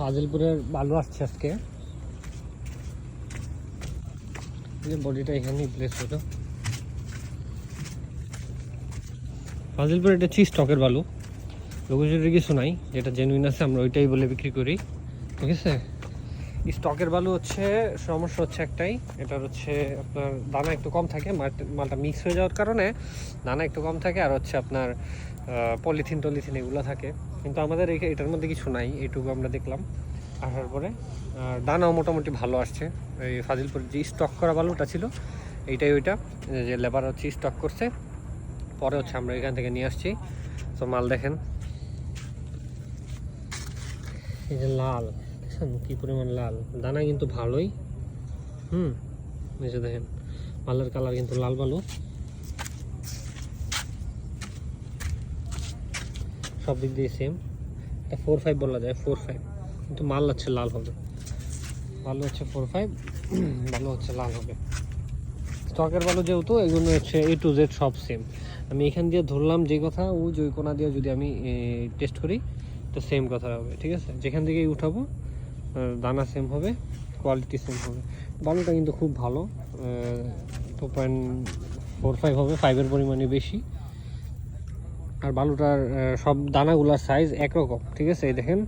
ফাজিলপুরের বালু আসছে আজকে। বডিটা এখানেই প্লেস হতো ফাজিলপুর এটা হচ্ছে স্টকের বালু। লোকজনের কিছু নাই, যেটা জেনুইন আছে, আমরা ওইটাই বলে বিক্রি করি। ঠিক আছে? স্টকের বালু হচ্ছে, সমস্যা হচ্ছে একটাই, এটার হচ্ছে আপনার দানা একটু কম থাকে, মালটা মিক্স হয়ে যাওয়ার কারণে দানা একটু কম থাকে, আর হচ্ছে আপনার পলিথিন টলিথিন এগুলো থাকে। কিন্তু আমাদের এটার মধ্যে কিছু নাই, এইটুকু আমরা দেখলাম। আসার পরে, আর দানাও মোটামুটি ভালো আসছে। এই ফাজিলপুর যে স্টক করা বালুটা ছিল, এইটাই ওইটা যে লেবার হচ্ছে স্টক করছে। পরে হচ্ছে আমরা এখান থেকে নিয়ে আসছি। তো মাল দেখেন। এই যে লাল। দেখছেন কি পরিমাণ লাল। দানা কিন্তু ভালোই। হুম যে দেখেন, মালের কালার কিন্তু লাল বালু। সব দিক দিয়ে সেম এটা ফোর ফাইভ বলা যায় ফোর ফাইভ কিন্তু মাল হচ্ছে লাল হবে। ভালো হচ্ছে ফোর ফাইভ ভালো হচ্ছে লাল হবে। স্টকের ভালো যেহেতু, এগুলো হচ্ছে এ টু জেড সব সেম আমি এখান দিয়ে ধরলাম যে কথা, ও যে ওই কোনা দিয়ে যদি আমি টেস্ট করি, তো সেম কথা হবে, ঠিক আছে? যেখান থেকেই উঠাবো দানা সেম হবে কোয়ালিটি সেম হবে। বালুটা কিন্তু খুব ভালো টু পয়েন্ট ফোর ফাইভ হবে ফাইভের পরিমাণে বেশি। আর বালুটার সব দানাগুলার সাইজ একরকম, ঠিক আছে? এই দেখেন,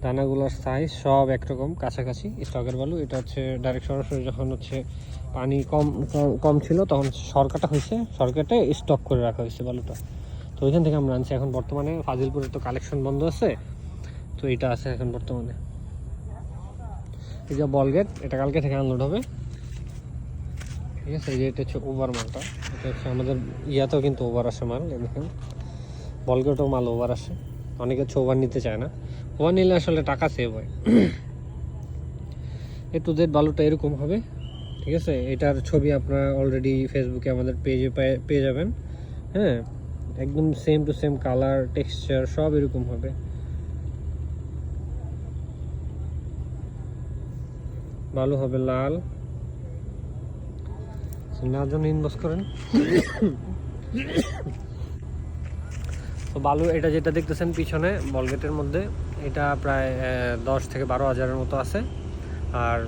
দানাগুলোর সাইজ সব একরকম, কাছাকাছি স্টকের বালু। এটা হচ্ছে ডাইরেক্ট সরাসরি যখন হচ্ছে পানি কম, কম- ছিল, তখন সরকাটা হয়েছে সরকারটা স্টক করে রাখা হয়েছে বালুটা। তো ওইখান থেকে আমরা আনছি। এখন বর্তমানে ফাজিলপুরের তো কালেকশন বন্ধ আছে, তো এটা আছে এখন বর্তমানে। এই যে বল গেট, এটা কালকে থেকে আনলোড হবে। ঠিক আছে, এই যে এটা হচ্ছে ওভার মালটা। এটা হচ্ছে আমাদের ইয়াতেও কিন্তু ওভার আসে মাল দেখেন। বল গেটও মাল ওভার আসে। অনেকে হচ্ছে ওভার নিতে চায় না। ওভার নিলে আসলে টাকা সেভ হয়। এ টু জেড বালুটা এরকম হবে। ঠিক আছে, এটার ছবি আপনারা অলরেডি ফেসবুকে আমাদের পেজে পেয়ে যাবেন। হ্যাঁ একদম same to same colour texture সব এরকম হবে। বালু হবে লাল। নেওয়ার জন্য ইনবস করেন। তো বালু, এটা যেটা দেখতেছেন পিছনে, বলগেটের মধ্যে, এটা প্রায় দশ থেকে বারো হাজারের মতো আছে। আর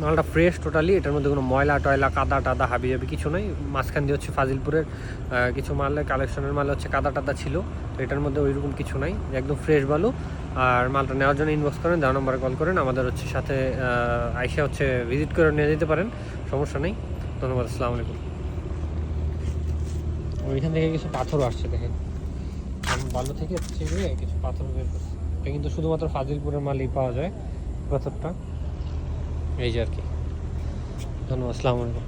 মালটা ফ্রেশ টোটালি এটার মধ্যে কোনো ময়লা টয়লা, কাদা টাদা, হাবি জাবি কিছু নাই। মাঝখান দিয়ে হচ্ছে ফাজিলপুরের কিছু মালের কালেকশনের মাল হচ্ছে কাদা টাদা ছিল। তো এটার মধ্যে ওইরকম কিছু নাই, একদম ফ্রেশ বালু। আর মালটা নেওয়ার জন্য ইনবক্স করেন দেওয়া নম্বরে কল করেন, আমাদের হচ্ছে সাথে আইসা হচ্ছে ভিজিট করে নিয়ে যেতে পারেন, সমস্যা নেই। ধন্যবাদ, আসসালামু আলাইকুম। ওইখান থেকে কিছু পাথরও আসছে, দেখেন। বালু থেকে কিছু পাথর বের করছে। কিন্তু শুধুমাত্র ফাজিলপুরের মালই পাওয়া যায়, পাথরটা। এই যে আর কি ধন্যবাদ আসসালামু আলাইকুম